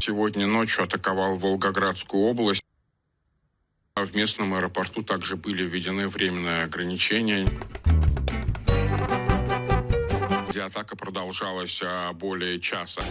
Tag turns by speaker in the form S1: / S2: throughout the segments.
S1: Сегодня ночью атаковал Волгоградскую область. А В местном аэропорту также были введены временные ограничения. Где атака продолжалась а, более часа.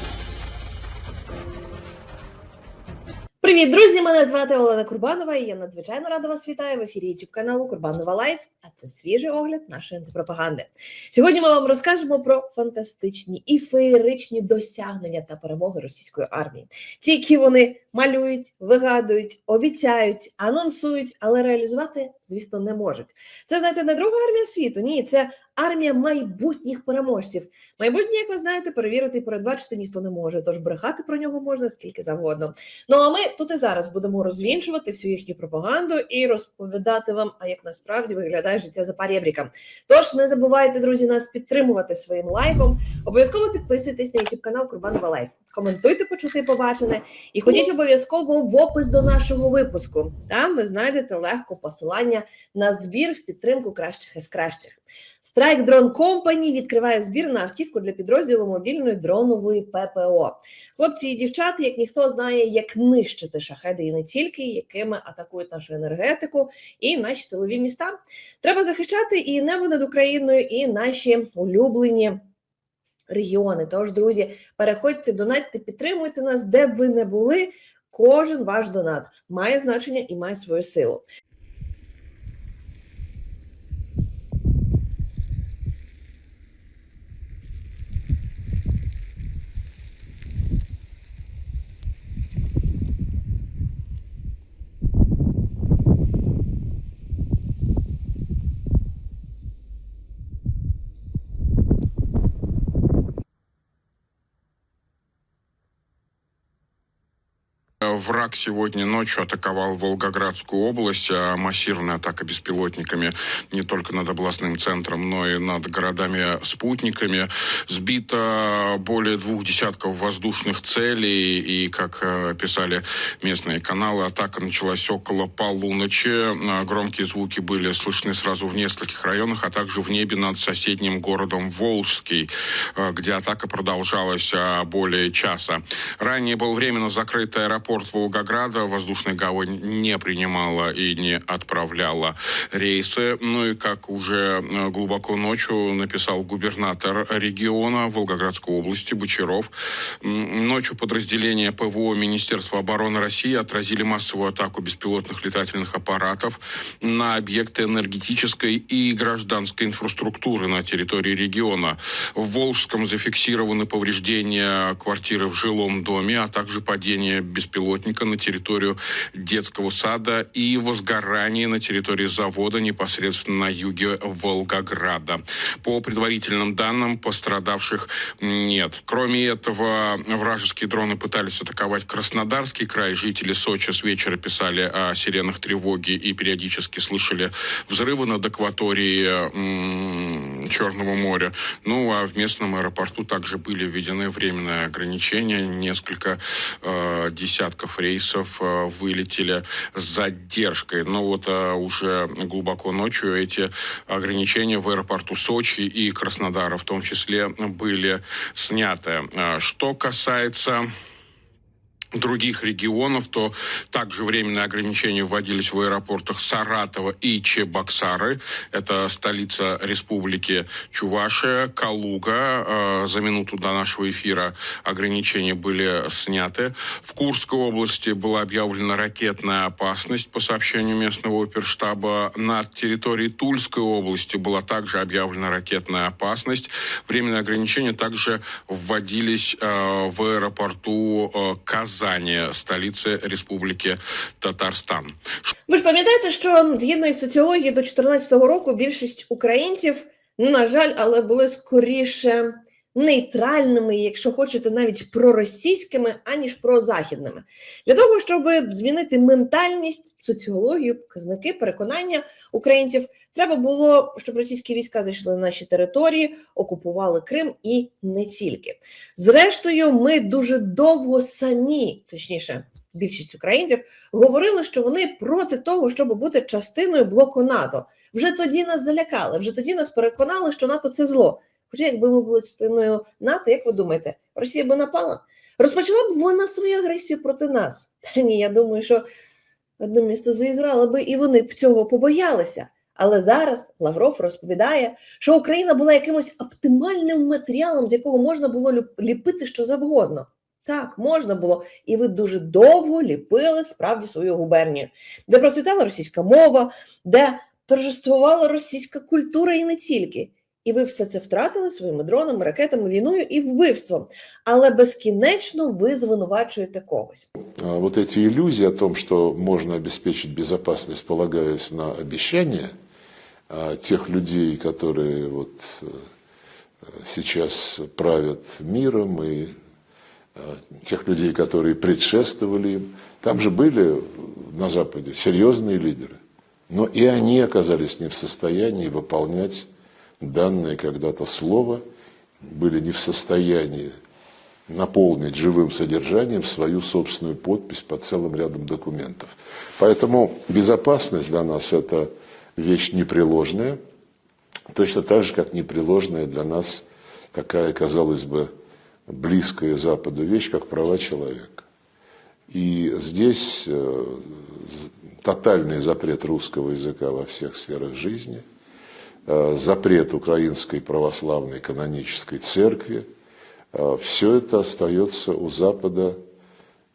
S2: Привіт, друзі! Мене звати Олена Курбанова, і я надзвичайно рада вас вітаю в ефірі youtube каналу Курбанова Лайф. Це свіжий огляд нашої антипропаганди. Сьогодні ми вам розкажемо про фантастичні і феєричні досягнення та перемоги російської армії. Ті, які вони малюють, вигадують, обіцяють, анонсують, але реалізувати, звісно, не можуть. Це знаєте, не друга армія світу. Ні, це армія майбутніх переможців. Майбутнє, як ви знаєте, перевірити і передбачити ніхто не може. Тож брехати про нього можна скільки завгодно. Ну а ми тут і зараз будемо розвінчувати всю їхню пропаганду і розповідати вам, а як насправді виглядає життя за парєбріком. Тож не забувайте, друзі, нас підтримувати своїм лайком. Обов'язково підписуйтесь на YouTube канал Курбанова Лайф. Коментуйте, почути і побачене, і ходіть обов'язково в опис до нашого випуску. Там ви знайдете легко посилання на збір в підтримку кращих із кращих. Strike Drone Company відкриває збір на автівку для підрозділу мобільної дронової ППО. Хлопці і дівчата, як ніхто знає, як нищити шахеди і не тільки, якими атакують нашу енергетику і наші тилові міста. Треба захищати і небо над Україною, і наші улюблені. Регіони, тож, друзі, переходьте, донатьте, підтримуйте нас, де б ви не були. Кожен ваш донат має значення і має свою силу.
S1: Враг сегодня ночью атаковал Волгоградскую область. а Массированная атака беспилотниками не только над областным центром, но и над городами-спутниками. Сбито более двух десятков воздушных целей. И, как э, писали местные каналы, атака началась около полуночи. А Громкие звуки были слышны сразу в нескольких районах, а также в небе над соседним городом Волжский, э, где атака продолжалась более часа. Ранее был временно закрыт аэропорт Волгограда. Воздушная гавань не принимала и не отправляла рейсы. Ну и как уже э, глубоко ночью написал губернатор региона Волгоградской области Бочаров, ночью подразделения ПВО Министерства обороны России отразили массовую атаку беспилотных летательных аппаратов на объекты энергетической и гражданской инфраструктуры на территории региона. В Волжском зафиксированы повреждения квартиры в жилом доме, а также падение беспилотника на территорию детского сада и возгорание на территории завода непосредственно на юге Волгограда. По предварительным данным, пострадавших нет. Кроме этого, вражеские дроны пытались атаковать Краснодарский край. Жители Сочи с вечера писали о сиренах тревоги и периодически слышали взрывы над акваторией Черного моря. Ну, а в местном аэропорту также были введены временные ограничения. Несколько э, десятков рейсов э, вылетели с задержкой. Но вот э, уже глубоко ночью эти ограничения в аэропорту Сочи и Краснодара в том числе были сняты. Э, Что касается других регионов, то также временные ограничения вводились в аэропортах Саратова и Чебоксары. Это столица республики Чувашия, Калуга. Э, За минуту до нашего эфира ограничения были сняты. В Курской области была объявлена ракетная опасность по сообщению местного оперштаба. На территории Тульской области была также объявлена ракетная опасность. Временные ограничения также вводились э, в аэропорту э, Казани, столиці Республіки Татарстан.
S2: Ви ж пам'ятаєте, що згідно із соціології до 2014 року більшість українців, ну, на жаль, але були скоріше нейтральними, якщо хочете, навіть проросійськими, аніж прозахідними. Для того, щоб змінити ментальність, соціологію, показники, переконання українців, треба було, щоб російські війська зайшли на наші території, окупували Крим і не тільки. Зрештою, ми дуже довго самі, точніше, більшість українців, говорили, що вони проти того, щоб бути частиною блоку НАТО. Вже тоді нас залякали, вже тоді нас переконали, що НАТО це зло. Хоча, якби ми були частиною НАТО, як ви думаєте, Росія би напала? Розпочала б вона свою агресію проти нас. Та ні, я думаю, що одне місто заіграло би, і вони б цього побоялися. Але зараз Лавров розповідає, що Україна була якимось оптимальним матеріалом, з якого можна було ліпити що завгодно. Так, можна було, і ви дуже довго ліпили справді свою губернію, де процвітала російська мова, де торжествувала російська культура і не тільки. І ви все це втратили своїми дронами, ракетами, війною і вбивством. Але безкінечно ви звинувачуєте когось.
S3: А Вот эти иллюзии о том, что можно обеспечить безопасность, полагаясь на обещания а, тех людей, которые вот э, сейчас правят миром, и э, тех людей, которые предшествовали им. Там же были на Западе серьезные лидеры, но и они оказались не в состоянии выполнять данное когда-то слово, были не в состоянии наполнить живым содержанием свою собственную подпись под целым рядом документов. Поэтому безопасность для нас это вещь непреложная, точно так же, как непреложная для нас такая, казалось бы, близкая Западу вещь, как права человека. И здесь э, тотальный запрет русского языка во всех сферах жизни, запрет украинской православной канонической церкви, все это остается у Запада,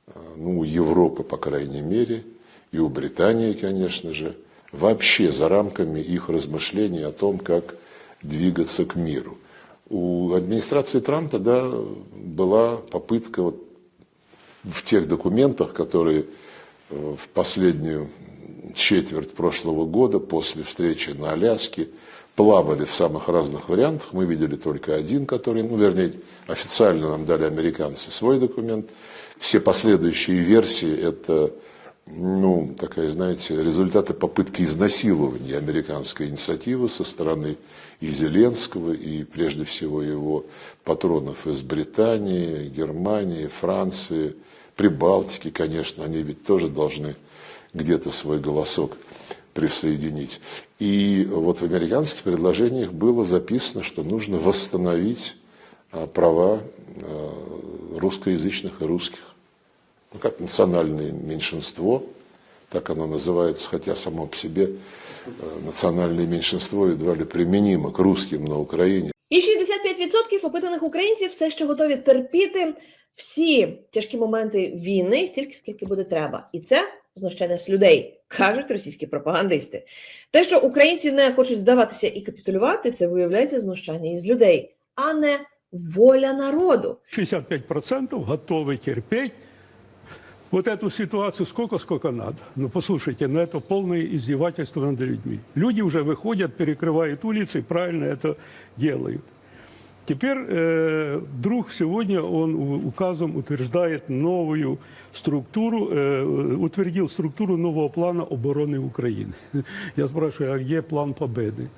S3: э, ну, у Европы, по крайней мере, и у Британии, конечно же, вообще за рамками их размышлений о том, как двигаться к миру. У администрации Трампа, да, была попытка вот в тех документах, которые э, в последнюю четверть прошлого года после встречи на Аляске плавали в самых разных вариантах. Мы видели только один, который, ну, вернее, официально нам дали американцы свой документ. Все последующие версии – это, ну, такая, знаете, результаты попытки изнасилования американской инициативы со стороны и Зеленского, и прежде всего его патронов из Британии, Германии, Франции, Прибалтики, конечно, они ведь тоже должны где-то свой голосок присоединить. И вот в американских предложениях было записано, что нужно восстановить а, права а, русскоязычных и русских, ну, как национальное меньшинство, так оно называется, хотя само по себе э, национальное меньшинство едва ли применимо к русским на Украине.
S2: І 65% опитаних українців все ще готові терпіти всі тяжкі моменти війни стільки, скільки буде треба. І це знущання з людей, кажуть російські пропагандисти. Те, що українці не хочуть здаватися і капітулювати, це виявляється знущання із людей, а не воля народу.
S4: 65% готовы терпеть вот эту ситуацию сколько, сколько надо. Ну, послушайте, ну это полное издевательство над людьми. Люди уже выходят, перекрывают улицы, и правильно это делают. Теперь э, друг сегодня он у- указом утверждает новую структуру, э, утвердил структуру нового плана обороны Украины. Я спрашиваю, а где план победы?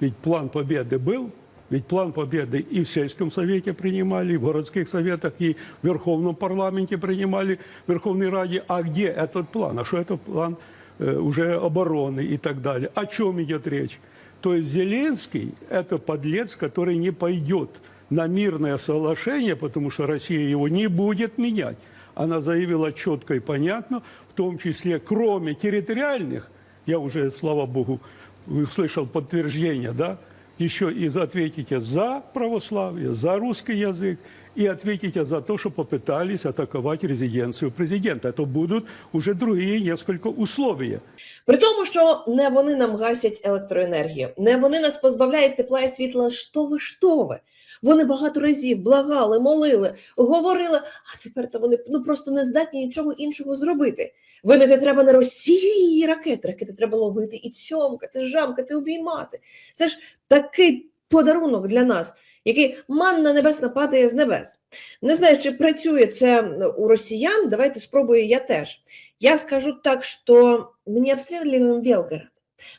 S4: Ведь план победы был, ведь план победы и в сельском совете принимали, и в городских советах, и в Верховном парламенте принимали, в Верховной Раде. А где этот план? А что это план э, уже обороны и так далее? О чем идет речь? То есть Зеленский – это подлец, который не пойдет на мирное соглашение, потому что Россия его не будет менять. Она заявила четко и понятно, в том числе, кроме территориальных, я уже, слава богу, услышал подтверждение, да, еще и за- ответите за православие, за русский язык и ответите за то, что попытались атаковать резиденцию президента. Это будут уже другие несколько условия.
S2: При тому, що не вони нам гасять електроенергію, не вони нас позбавляють тепла і світла. Що ви, що ви? Вони багато разів благали, молили, говорили, а тепер то вони ну просто не здатні нічого іншого зробити. Винити треба на Росію її ракети. Ракети треба ловити і цьомкати, жамкати, обіймати. Це ж такий подарунок для нас, який манна небесна падає з небес. Не знаю, чи працює це у росіян. Давайте спробую я теж. Я скажу так, что мы не обстреливаем Белгород.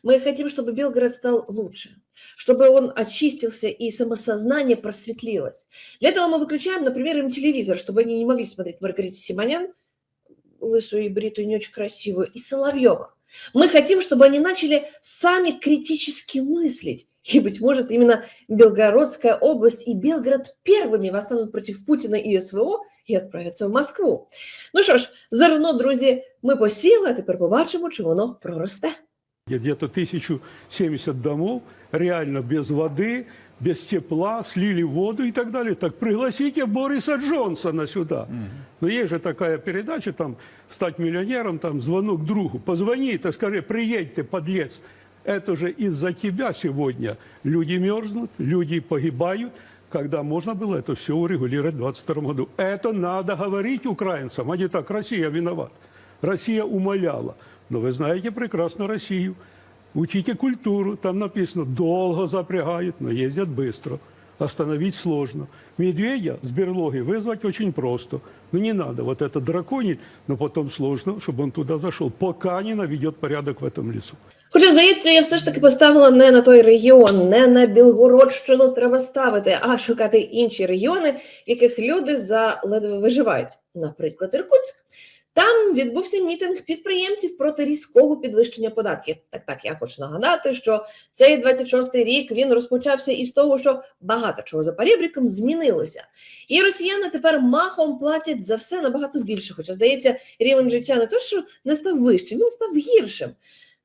S2: Мы хотим, чтобы Белгород стал лучше, чтобы он очистился и самосознание просветлилось. Для этого мы выключаем, например, им телевизор, чтобы они не могли смотреть Маргариту Симонян, лысую и бритую, не очень красивую, и Соловьева. Мы хотим, чтобы они начали сами критически мыслить. И, быть может, именно Белгородская область и Белгород первыми восстанут против Путина и СВО і відправляться в Москву. Ну що ж, зерно, друзі, ми посіли, а тепер побачимо, чи воно проросте.
S4: Где-то 1070 домов реально без воды, без тепла, слили воду и так далее. Так пригласите Бориса Джонсона сюда. Но есть же такая передача, там, стать миллионером, там, звонок другу. Позвони и скажи, приедь ты, подлец. Это же из-за тебя сегодня люди мерзнут, люди погибают, когда можно было это все урегулировать в 2022 году. Это надо говорить украинцам, а не так, Россия виноват. Россия умоляла. Но вы знаете прекрасно Россию. Учите культуру. Там написано, долго запрягают, но ездят быстро. Остановить сложно. Медведя с берлоги вызвать очень просто. Ну не надо вот это драконить, но потом сложно, чтобы он туда зашел, пока не наведет порядок в этом лесу.
S2: Хоча, здається, я все ж таки поставила не на той регіон, не на Білгородщину треба ставити, а шукати інші регіони, в яких люди заледве виживають. Наприклад, Іркутськ. Там відбувся мітинг підприємців проти різкого підвищення податків. Так, так, я хочу нагадати, що цей 26-й рік він розпочався із того, що багато чого за парібріком змінилося. І росіяни тепер махом платять за все набагато більше. Хоча, здається, рівень життя не то, що не став вищим, він став гіршим.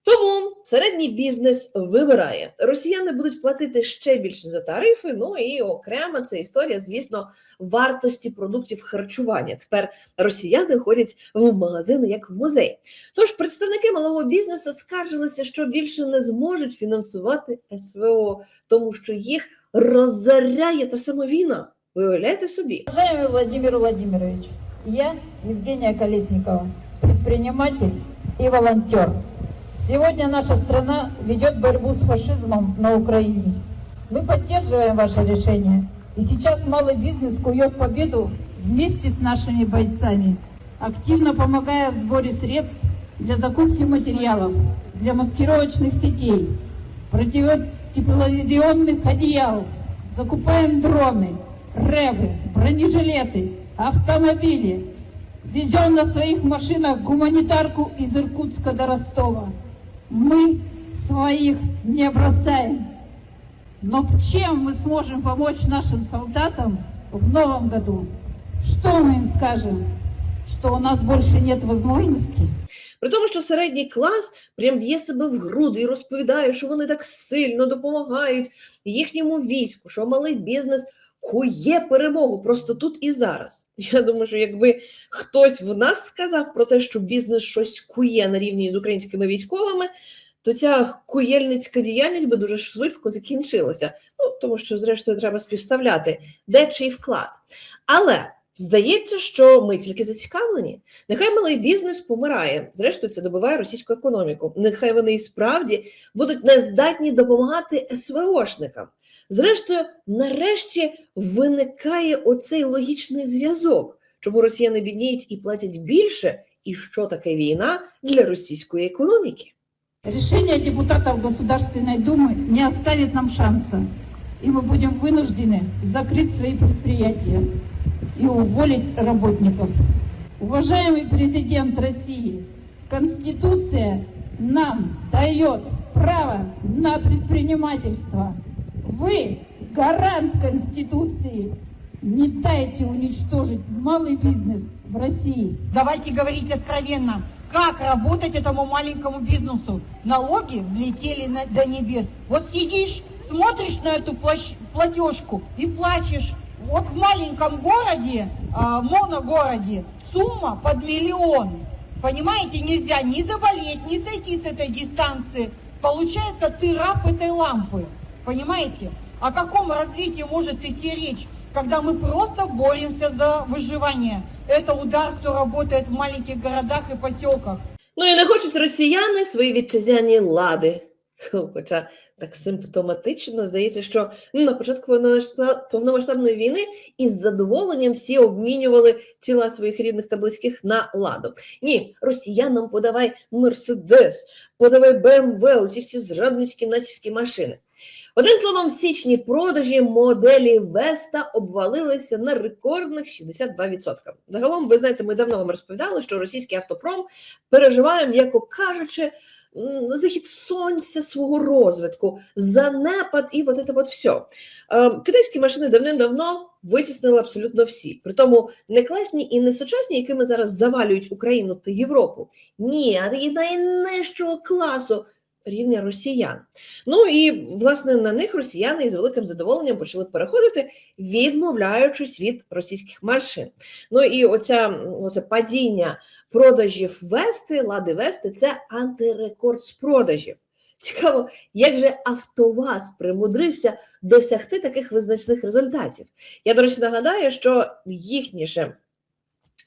S2: Тому середній бізнес вибирає. Росіяни будуть платити ще більше за тарифи. Ну і окрема це історія, звісно, вартості продуктів харчування. Тепер росіяни ходять в магазини як в музей. Тож представники малого бізнесу скаржилися, що більше не зможуть фінансувати СВО, тому що їх розоряє та сама війна. Виявляєте собі.
S5: Уважаемый Владимир Владимирович, я Евгения Колесникова, предприниматель и волонтер. Сегодня наша страна ведет борьбу с фашизмом на Украине. Мы поддерживаем ваше решение. И сейчас малый бизнес кует победу вместе с нашими бойцами, активно помогая в сборе средств для закупки материалов, для маскировочных сетей, противотепловизионных одеял. Закупаем дроны, рэбы, бронежилеты, автомобили. Везем на своих машинах гуманитарку из Иркутска до Ростова. Мы своих не бросаем. Но чем мы сможем помочь нашим солдатам в новом году? Что мы им скажем? Что у нас больше нет возможности?
S2: При тому, що середній клас прям б'є себе в груди і розповідає, що вони так сильно допомагають їхньому війську, що малий бізнес кує перемогу просто тут і зараз. Я думаю, що якби хтось в нас сказав про те, що бізнес щось кує на рівні з українськими військовими, то ця куєльницька діяльність би дуже швидко закінчилася. Ну тому що, зрештою, треба співставляти, де чий вклад. Але здається, що ми тільки зацікавлені. Нехай малий бізнес помирає. Зрештою, це добиває російську економіку. Нехай вони і справді будуть нездатні допомагати СВОшникам. Зрештою, нарешті виникає оцей логічний зв'язок, чому росіяни бідніють і платять більше, і що таке війна для російської економіки.
S5: Решение депутатов Государственной Думы не оставит нам шанса, и мы будем вынуждены закрыть свои предприятия и уволить работников. Уважаемый президент России, Конституция нам дает право на предпринимательство. Вы гарант Конституции. Не дайте уничтожить малый бизнес в России.
S6: Давайте говорить откровенно, как работать этому маленькому бизнесу. Налоги взлетели на- до небес. Вот сидишь, смотришь на эту плащ- платежку и плачешь. Вот в маленьком городе, а, моногороде, сумма под миллион. Понимаете, нельзя ни заболеть, ни сойти с этой дистанции. Получается, ты раб этой лампы. Понимаете? О каком развитии может идти речь, когда мы просто боремся за выживание? Это удар, кто работает в маленьких городах и поселках.
S2: Ну і не хочуть росіяни свої вітчизняні лади. Хоча так симптоматично здається, що ну, на початку повномасштаб- повномасштабної війни із задоволенням всі обмінювали тіла своїх рідних та близьких на ладу. Ні, росіянам подавай Мерседес, подавай БМВ, оці всі зрадницькі натівські машини. Одним словом, в січні продажі моделі Веста обвалилися на рекордних 62%. Загалом, ви знаєте, ми давно вам розповідали, що російський автопром переживає, м'яко кажучи, захід сонця свого розвитку, занепад і от це от все. Китайські машини давним-давно витіснили абсолютно всі. Притому не класні і не сучасні, якими зараз завалюють Україну та Європу. Ні, а і найнижчого класу рівня росіян. Ну і власне на них росіяни із великим задоволенням почали переходити, відмовляючись від російських машин. Ну і оця оце падіння продажів Вести, лади Вести це антирекорд з продажів. Цікаво, як же Автоваз примудрився досягти таких визначних результатів. Я, до речі, нагадаю, що їхні же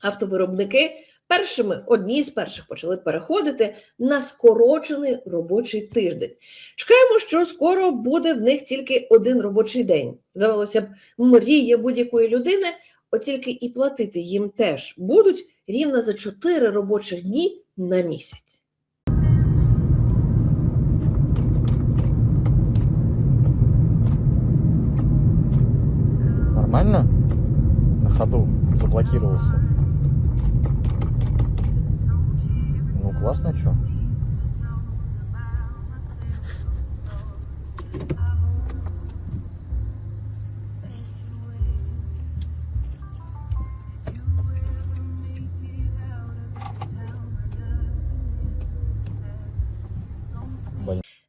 S2: автовиробники першими, одні з перших почали переходити на скорочений робочий тиждень. Чекаємо, що скоро буде в них тільки один робочий день. Здавалося б, мрія будь-якої людини, от тільки і платити їм теж будуть рівно за 4 робочих дні на місяць.
S7: Нормально? На ходу заблокировался. Ну, классно, что?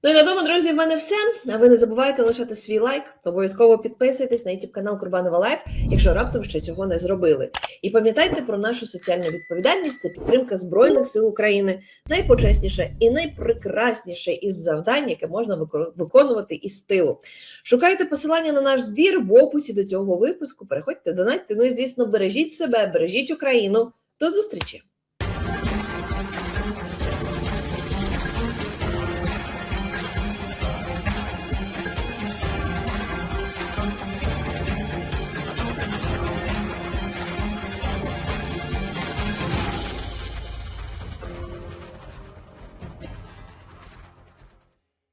S2: Ну і на тому, друзі, в мене все. А ви не забувайте лишати свій лайк. Обов'язково підписуйтесь на YouTube канал Курбанова Лайф, якщо раптом ще цього не зробили. І пам'ятайте про нашу соціальну відповідальність. Це підтримка Збройних сил України. Найпочесніше і найпрекрасніше із завдань, яке можна виконувати із тилу. Шукайте посилання на наш збір в описі до цього випуску. Переходьте, донатьте. Ну і звісно, бережіть себе, бережіть Україну. До зустрічі!